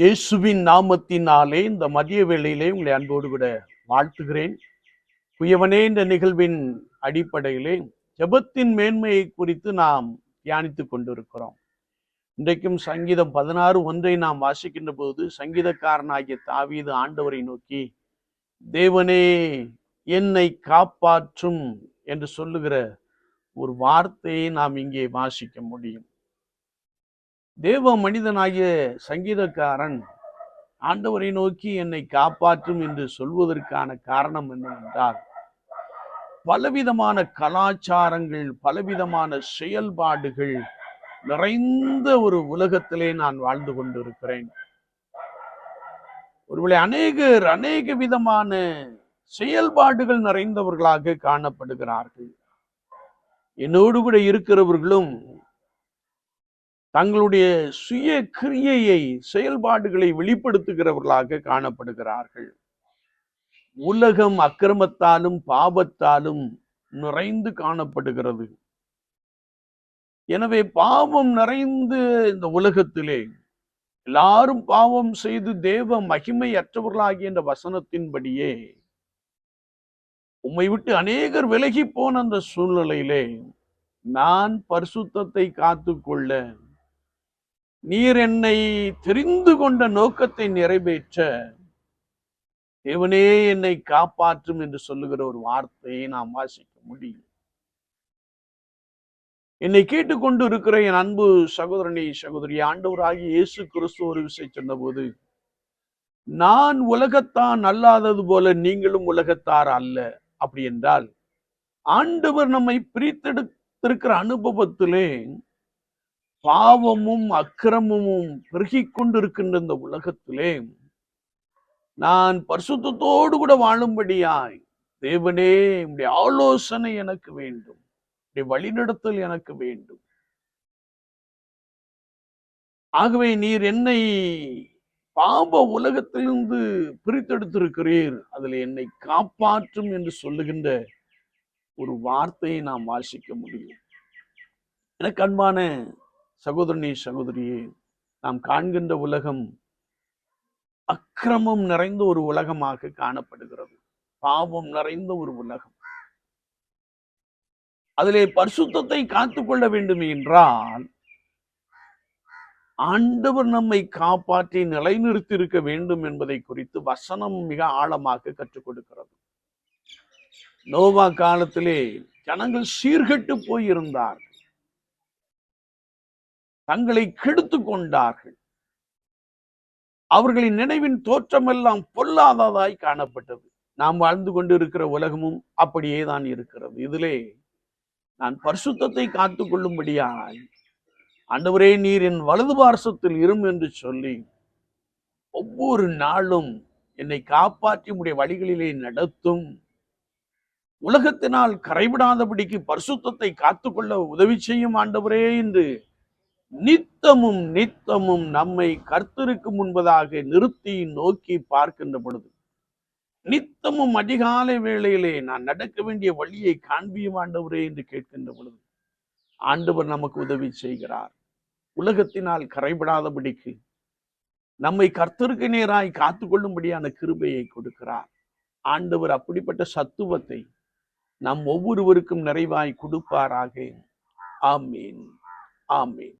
இயேசுவின் நாமத்தினாலே இந்த மதிய வேளையிலே உங்களை அன்போடு கூட வாழ்த்துகிறேன். குயவனே இந்த நிகழ்வின் அடிப்படையிலே ஜெபத்தின் மேன்மையை குறித்து நாம் தியானித்து கொண்டிருக்கிறோம். இன்றைக்கும் சங்கீதம் பதினாறு ஒன்றை நாம் வாசிக்கின்ற போது சங்கீதக்காரனாகிய தாவீது ஆண்டவரை நோக்கி தேவனே என்னை காப்பாற்றும் என்று சொல்லுகிற ஒரு வார்த்தையை நாம் இங்கே வாசிக்க முடியும். தேவ மனிதனாகிய சங்கீதக்காரன் ஆண்டவரை நோக்கி என்னை காப்பாற்றும் என்று சொல்வதற்கான காரணம் என்னவென்றால் பலவிதமான கலாச்சாரங்கள் பலவிதமான செயல்பாடுகள் நிறைந்த ஒரு உலகத்திலே நான் வாழ்ந்து கொண்டிருக்கிறேன். ஒருவேளை அநேகர் அநேக விதமான செயல்பாடுகள் நிறைந்தவர்களாக காணப்படுகிறார்கள். என்னோடு கூட இருக்கிறவர்களும் தங்களுடைய சுய கிரியையை செயல்பாடுகளை வெளிப்படுத்துகிறவர்களாக காணப்படுகிறார்கள். உலகம் அக்கிரமத்தாலும் பாவத்தாலும் நிறைந்து காணப்படுகிறது. எனவே பாவம் நிறைந்து இந்த உலகத்திலே எல்லாரும் பாவம் செய்து தேவ மகிமை அற்றவர்களாகிய என்ற வசனத்தின்படியே உம்மை விட்டு அநேகர் விலகி போன அந்த சூழ்நிலையிலே நான் பரிசுத்தத்தை காத்துக்கொள்ள நீர் என்னை தெரிந்து கொண்ட நோக்கத்தை நிறைவேற்ற தேவனே என்னை காப்பாற்றும் என்று சொல்லுகிற ஒரு வார்த்தையை நாம் வாசிக்க முடியும். என்னை கேட்டுக்கொண்டு இருக்கிற என் அன்பு சகோதரனி சகோதரி ஆண்டவராகி இயேசு கிறிஸ்து ஒரு விஷயம் சொன்னபோது நான் உலகத்தான் அல்லாதது போல நீங்களும் உலகத்தார் அல்ல. அப்படி என்றால் ஆண்டவர் நம்மை பிரித்தெடுத்திருக்கிற அனுபவத்திலே பாவமும் அக்கிரமமும் பெருகி கொண்டிருக்கின்ற இந்த உலகத்திலே நான் பரிசுத்தத்தோடு கூட வாழும்படியாய் தேவனே உடைய ஆலோசனை எனக்கு வேண்டும். உடைய வழிநடத்தல் எனக்கு வேண்டும். ஆகவே நீர் என்னை பாப உலகத்திலிருந்து பிரித்தெடுத்திருக்கிறீர். அதில் என்னை காப்பாற்றும் என்று சொல்லுகின்ற ஒரு வார்த்தையை நாம் வாசிக்க முடியும். எனக்கு அன்பான சகோதரனே சகோதரியே நாம் காண்கின்ற உலகம் அக்கிரமம் நிறைந்த ஒரு உலகமாக காணப்படுகிறது. பாவம் நிறைந்த ஒரு உலகம். அதிலே பரிசுத்தத்தை காத்துக்கொள்ள வேண்டும் என்றால் ஆண்டவர் நம்மை காப்பாற்றி நிலைநிறுத்தியிருக்க வேண்டும் என்பதை குறித்து வசனம் மிக ஆழமாக கற்றுக் கொடுக்கிறது. நோவா காலத்திலே ஜனங்கள் சீர்கெட்டு போயிருந்தார்கள். தங்களை கெடுத்து கொண்டார்கள். அவர்களின் நினைவின் தோற்றமெல்லாம் பொல்லாததாய் காணப்பட்டது. நாம் வாழ்ந்து கொண்டிருக்கிற உலகமும் அப்படியே தான் இருக்கிறது. இதிலே நான் பரிசுத்தத்தை காத்து கொள்ளும்படியாய் ஆண்டவரே நீர் என் வலது பார்சத்தில் இரும் என்று சொல்லி ஒவ்வொரு நாளும் என்னை காப்பாற்றி உடைய வழிகளிலே நடத்தும். உலகத்தினால் கரைவிடாதபடிக்கு பரிசுத்தத்தை காத்துக்கொள்ள உதவி செய்யும் ஆண்டவரே என்று நித்தமும் நித்தமும் நம்மை கர்த்தருக்கு முன்பதாக நிறுத்தி நோக்கி பார்க்கின்ற பொழுது நித்தமும் அதிகாலை வேளையிலே நான் நடக்க வேண்டிய வழியை காண்பியும் ஆண்டவரே என்று கேட்கின்ற பொழுது ஆண்டவர் நமக்கு உதவி செய்கிறார். உலகத்தினால் கரைபடாதபடிக்கு நம்மை கர்த்தருக்கு நேராய் காத்துக்கொள்ளும்படியான கிருபையை கொடுக்கிறார். ஆண்டவர் அப்படிப்பட்ட சத்துவத்தை நம் ஒவ்வொருவருக்கும் நிறைவாய் கொடுப்பாராக. ஆமீன். ஆமீன்.